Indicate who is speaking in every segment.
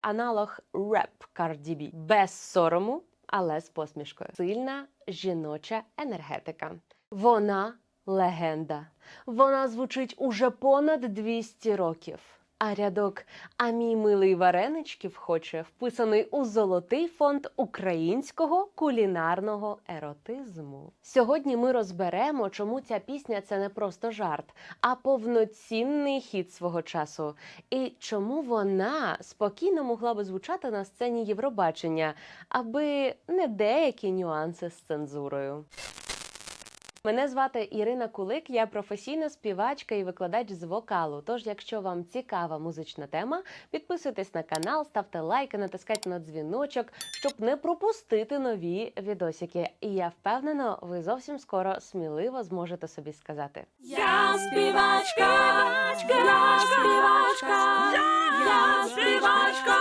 Speaker 1: аналог реп Cardi B. без сорому, але з посмішкою. Сильна жіноча енергетика. Вона легенда. Вона звучить уже понад 200 років. А рядок А мій милий вареничків хоче вписаний у золотий фонд українського кулінарного еротизму. Сьогодні ми розберемо, чому ця пісня це не просто жарт, а повноцінний хід свого часу. І чому вона спокійно могла би звучати на сцені Євробачення, аби не деякі нюанси з цензурою. Мене звати Ірина Кулик, я професійна співачка і викладач з вокалу. Тож, якщо вам цікава музична тема, підписуйтесь на канал, ставте лайки, натискайте на дзвіночок, щоб не пропустити нові відосики. І я впевнена, ви зовсім скоро сміливо зможете собі сказати.
Speaker 2: Я співачка, я співачка, я співачка.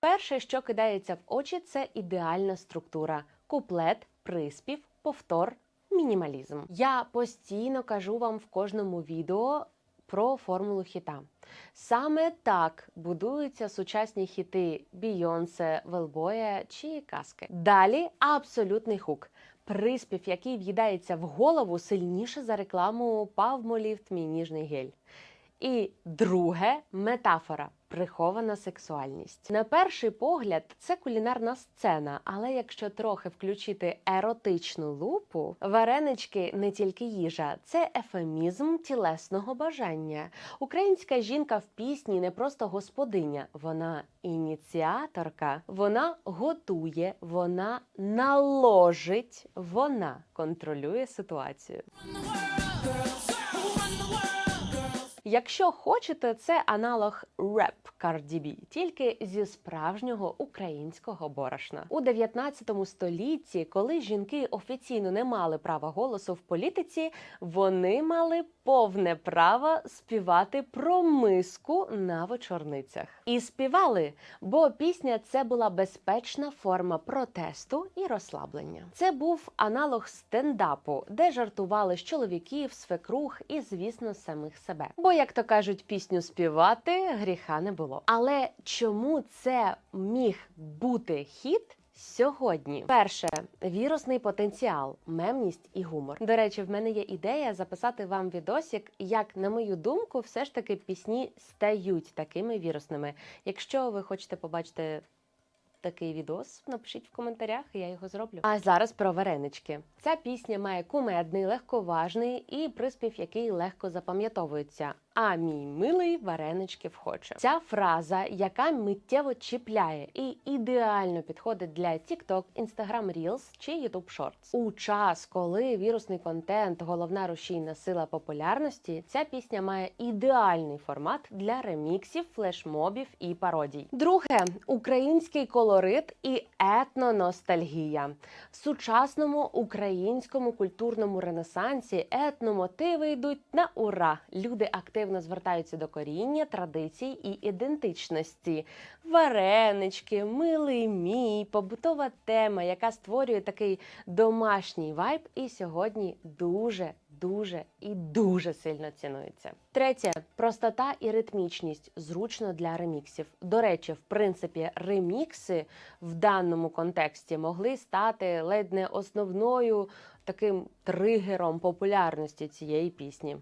Speaker 1: Перше, що кидається в очі, це ідеальна структура: куплет, приспів, повтор, мінімалізм. Я постійно кажу вам в кожному відео про формулу хіта. Саме так будуються сучасні хіти Бійонсе, Велбоя чи казки. Далі абсолютний хук. Приспів, який в'їдається в голову сильніше за рекламу Павмоліфт мій ніжний гель. І друге метафора прихована сексуальність. На перший погляд, це кулінарна сцена, але якщо трохи включити еротичну лупу, варенички не тільки їжа, це ефемізм тілесного бажання. Українська жінка в пісні не просто господиня, вона ініціаторка, вона готує, вона наложить, вона контролює ситуацію. Якщо хочете, це аналог реп Cardi B, тільки зі справжнього українського борошна у 19 столітті, коли жінки офіційно не мали права голосу в політиці, вони мали повне право співати про миску на вечорницях. І співали, бо пісня це була безпечна форма протесту і розслаблення. Це був аналог стендапу, де жартували з чоловіків, свекрух і, звісно, самих себе. Бо, як то кажуть, пісню співати гріха не було. Але чому це міг бути хіт? Сьогодні перше вірусний потенціал, мемність і гумор. До речі, в мене є ідея записати вам відосик, як на мою думку, все ж таки пісні стають такими вірусними. Якщо ви хочете побачити такий відос, напишіть в коментарях, і я його зроблю. А зараз про варенички. Ця пісня має кумедний, легковажний і приспів, який легко запам'ятовується. А мій милий вареничків хоче. Ця фраза, яка миттєво чіпляє і ідеально підходить для TikTok, Instagram Reels чи YouTube Shorts. У час, коли вірусний контент головна рушійна сила популярності, ця пісня має ідеальний формат для реміксів, флешмобів і пародій. Друге український колорит і етноностальгія. В сучасному українському культурному ренесансі етномотиви йдуть на ура. Люди активно звертаються до коріння, традицій і ідентичності. Варенички, милий мій, побутова тема, яка створює такий домашній вайб, і сьогодні дуже. Дуже і дуже сильно цінується. Третє простота і ритмічність зручно для реміксів. До речі, в принципі, ремікси в даному контексті могли стати ледь не основною таким тригером популярності цієї пісні.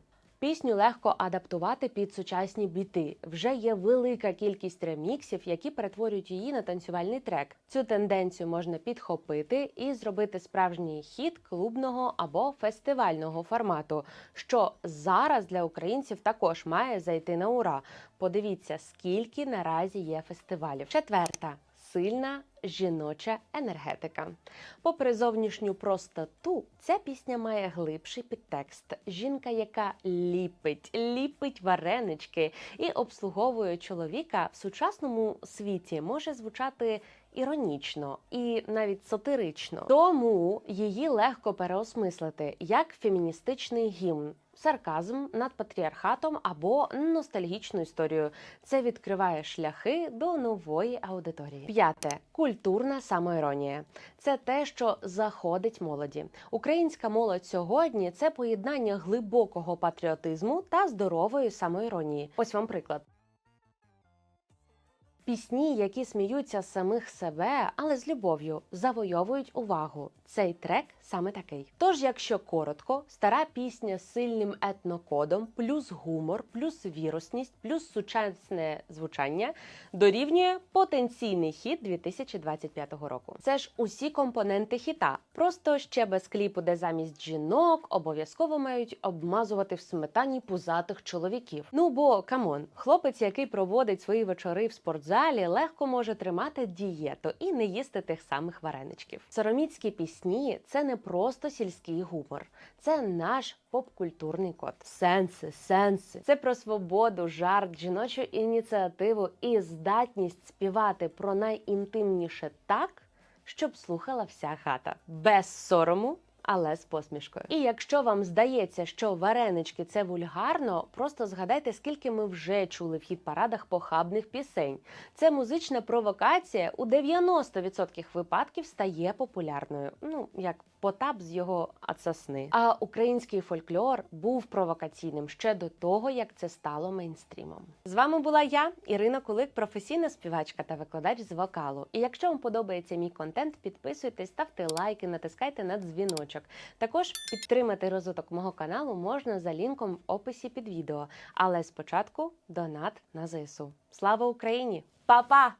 Speaker 1: Пісню легко адаптувати під сучасні біти. Вже є велика кількість реміксів, які перетворюють її на танцювальний трек. Цю тенденцію можна підхопити і зробити справжній хіт клубного або фестивального формату, що зараз для українців також має зайти на ура. Подивіться, скільки наразі є фестивалів. Четверта. Сильна жіноча енергетика. Попри зовнішню простоту, ця пісня має глибший підтекст. Жінка, яка ліпить, ліпить варенички і обслуговує чоловіка в сучасному світі, може звучати іронічно і навіть сатирично. Тому її легко переосмислити як феміністичний гімн. Сарказм над патріархатом або ностальгічну історію. Це відкриває шляхи до нової аудиторії. П'яте культурна самоіронія. Це те, що заходить молоді. Українська молодь сьогодні це поєднання глибокого патріотизму та здорової самоіронії. Ось вам приклад. Пісні, які сміються з самих себе, але з любов'ю, завойовують увагу. Цей трек саме такий. Тож, якщо коротко, стара пісня з сильним етнокодом, плюс гумор, плюс вірусність, плюс сучасне звучання дорівнює потенційний хіт 2025 року. Це ж усі компоненти хіта, просто ще без кліпу, де замість жінок обов'язково мають обмазувати в сметані пузатих чоловіків. Ну бо камон, хлопець, який проводить свої вечори в спортзалі, легко може тримати дієту і не їсти тих самих вареничків. Сороміцькі пісні це не просто сільський гумор, це наш попкультурний код. Сенси, сенси. Це про свободу, жарт, жіночу ініціативу і здатність співати про найінтимніше так, щоб слухала вся хата без сорому. Але з посмішкою. І якщо вам здається, що варенички це вульгарно, просто згадайте, скільки ми вже чули в хіт-парадах похабних пісень. Це музична провокація у 90% випадків стає популярною. Ну як Потап з його ацасни. А український фольклор був провокаційним ще до того, як це стало мейнстрімом. З вами була я, Ірина Кулик, професійна співачка та викладач з вокалу. І якщо вам подобається мій контент, підписуйтесь, ставте лайки, натискайте на дзвіночок. Також підтримати розвиток мого каналу можна за лінком в описі під відео. Але спочатку донат на ЗСУ. Слава Україні! Па-па!